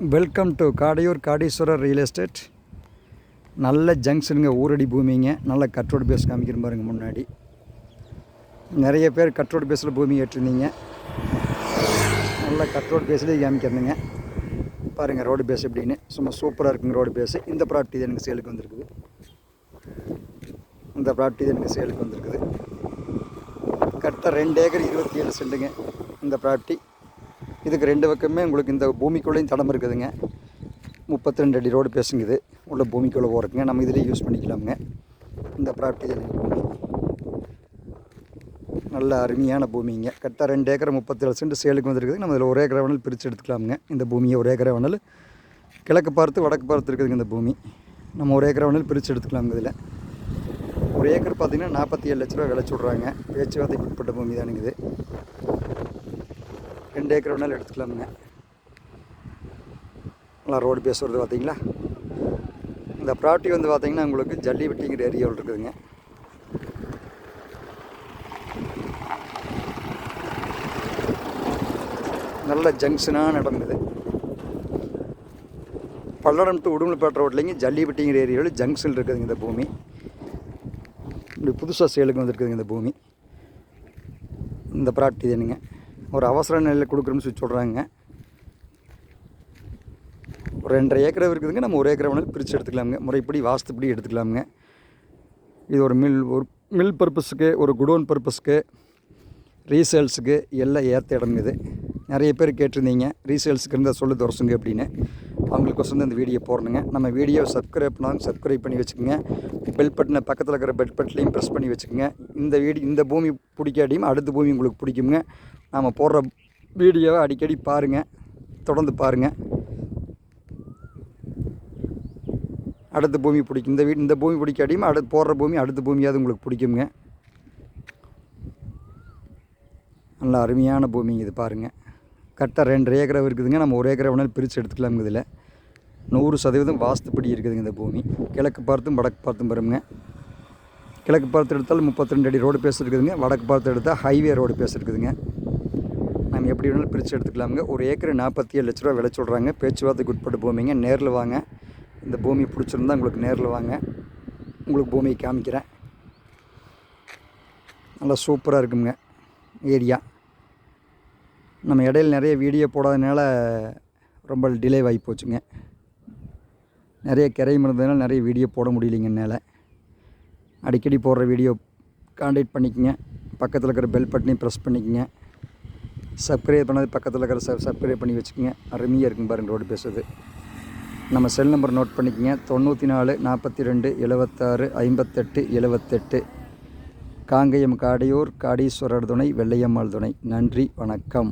Welcome to Kadaiyur Kadeeswarar real estate நல்ல ஜங்ஷனுங்க ஊரடி பூமிங்க. நல்ல கட்ரோடு பேஸ் காமிக்கிற பாருங்க முன்னாடி. நிறைய பேர் கட்ரோடு பேஸில் பூமி ஏற்றிருந்தீங்க. நல்ல கட்ரோடு பேஸ்லேயே காமிக்கிறதுங்க பாருங்கள் ரோடு பேஸ் எப்படின்னு. சும்மா சூப்பராக இருக்குங்க ரோடு பேஸ் இந்த ப்ராப்பர்ட்டி எனக்கு சேலுக்கு வந்திருக்குது. இந்த ப்ராப்பர்ட்டி எனக்கு சேலுக்கு வந்திருக்குது. கரெக்டாக ரெண்டு ஏக்கர் இருபத்தி ஏழு சென்ட்டுங்க இந்த ப்ராப்பர்ட்டி இதுக்கு ரெண்டு பக்கமே உங்களுக்கு இந்த பூமிக்குள்ளேயும் தடம் இருக்குதுங்க. முப்பத்தி ரெண்டு அடி ரோடு பேசுங்குது. உள்ள பூமிக்குள்ளே போகிறதுங்க நம்ம இதிலே யூஸ் பண்ணிக்கலாமுங்க. இந்த ப்ராப்பர்ட்டி பூமி நல்ல அருமையான பூமிங்க. கரெக்டாக ரெண்டு ஏக்கர் முப்பத்தேழு சென்ட் சேலுக்கு வந்துருக்குது. நம்ம இதில் ஒரே ஏக்கரை வேணாலும் பிரித்து எடுத்துக்கலாமுங்க. இந்த பூமியை ஒரு ஏக்கரை வேணாலும். கிழக்கு பார்த்து வடக்கு பார்த்து இருக்குதுங்க இந்த பூமி. நம்ம ஒரு ஏக்கரை வேணாலும் பிரித்து எடுத்துக்கலாமுங்க இதில். ஒரு ஏக்கர் பார்த்தீங்கன்னா நாற்பத்தி ஏழு லட்ச ரூபா விளைச்சி விட்றாங்க பேச்சுவார்த்தைக்கு உட்பட்ட பூமி தானுங்குது ரெண்டு ஏக்கர் வேணாலும் எடுத்துக்கலாமுங்க. நல்லா ரோடு பேஸ் வருது பார்த்தீங்களா இந்த ப்ராப்பர்ட்டி வந்து பார்த்தீங்கன்னா உங்களுக்கு ஜல்லிவெட்டிங்கிற ஏரியாவில் இருக்குதுங்க. நல்ல ஜங்ஷனாக இடம் இது பல்லடம் டு உடுமலைப்பேட்டை ரோட்லேங்க ஜல்லிப்பட்டிங்கிற ஏரியாவில் ஜங்ஷன் இருக்குதுங்க இந்த பூமி. இப்படி புதுசாக சேலுக்கு வந்துருக்குதுங்க இந்த பூமி. இந்த ப்ராப்பர்ட்டி தானுங்க ஒரு அவசர நிலையில் கொடுக்குறோம்னு சொல்லி சொல்கிறாங்க ஒரு ரெண்டரை ஏக்கர் இருக்குதுங்க. நம்ம ஒரு ஏக்கரை வேணாலும் பிரித்து எடுத்துக்கலாமுங்க. முறைப்படி வாஸ்துப்படி எடுத்துக்கலாமுங்க. இது ஒரு மில் ஒரு மில் பர்பஸுக்கு ஒரு குடோன் பர்பஸ்க்கு ரீசேல்ஸுக்கு எல்லாம் ஏற்ற இடம் இது. நிறைய பேர் கேட்டிருந்தீங்க. ரீசேல்ஸுக்கு இருந்தால் சொல்லு துரசுங்க அப்படின்னு. அவங்களுக்கு வந்து இந்த வீடியோ போடணுங்க. நம்ம வீடியோ சப்ஸ்கிரைப் பண்ணாலும் சப்ஸ்கிரைப் பண்ணி வச்சுக்கோங்க. பெல் பட்டனை பக்கத்தில் இருக்கிற பெல் பட்டனையும் ப்ரெஸ் பண்ணி வச்சுக்கோங்க. இந்த வீடியோ இந்த பூமி பிடிக்காட்டியும் அடுத்த பூமி உங்களுக்கு பிடிக்குங்க. நாம் போடுற வீடியோவை அடிக்கடி பாருங்கள் தொடர்ந்து பாருங்கள் அடுத்த பூமி பிடிக்கும். இந்த வீடு இந்த பூமி பிடிக்காட்டியும் அடுத்து போடுற பூமி அடுத்த பூமியாவது உங்களுக்கு பிடிக்குங்க. நல்ல அருமையான பூமிங்க இது பாருங்கள் கரெக்டாக ரெண்டு ஏக்கரை இருக்குதுங்க. நம்ம ஒரு ஏக்கரை வேணாலும் பிரித்து எடுத்துக்கலாமுங்க இதில். நூறு சதவீதம் வாஸ்துப்படி இருக்குதுங்க இந்த பூமி. கிழக்கு பார்த்தும் வடக்கு பார்த்தும் பாருங்க. கிழக்கு பார்த்து எடுத்தாலும் முப்பத்தி ரெண்டு அடி ரோடு பேஸ் இருக்குதுங்க. வடக்கு பார்த்து எடுத்தால் ஹைவே ரோடு பேஸ் இருக்குதுங்க. நம்ம எப்படி வேணாலும் பிரித்து எடுத்துக்கலாமுங்க. ஒரு ஏக்கர் நாற்பத்தி ஏழு லட்ச ரூபா விலை சொல்கிறாங்க பேச்சுவார்த்தைக்கு உட்பட்டு பூமிங்க. நேரில் வாங்க. இந்த பூமி பிடிச்சிருந்தா உங்களுக்கு நேரில் வாங்க. உங்களுக்கு பூமியை காமிக்கிறேன். நல்லா சூப்பராக இருக்குங்க. ஏரியா. நம்ம இடையில நிறைய வீடியோ போடாதனால ரொம்ப டிலே ஆகி போச்சுங்க. நிறைய கிரையும் இருந்ததுனால நிறைய வீடியோ போட முடியலைங்க என்னால். அடிக்கடி போடுற வீடியோ காண்டாக்ட் பண்ணிக்கங்க. பக்கத்தில் இருக்கிற பெல் பட்டனையும் ப்ரெஸ் பண்ணிக்கோங்க. சப்ஸ்கிரைப் பண்ணது பக்கத்தில் இருக்கிற சப் சப்ஸ்கிரைப் பண்ணி வச்சுக்கோங்க. அருமையாக இருக்கும் பாருங்க ரோடு பேசுறது. நம்ம செல் நம்பர் நோட் பண்ணிக்கோங்க. தொண்ணூற்றி நாலு நாற்பத்தி ரெண்டு எழுபத்தாறு ஐம்பத்தெட்டு எழுபத்தெட்டு காங்கயம் காடையூர் காடீஸ்வரர் துணை வெள்ளையம்மாள் துணை. நன்றி வணக்கம்.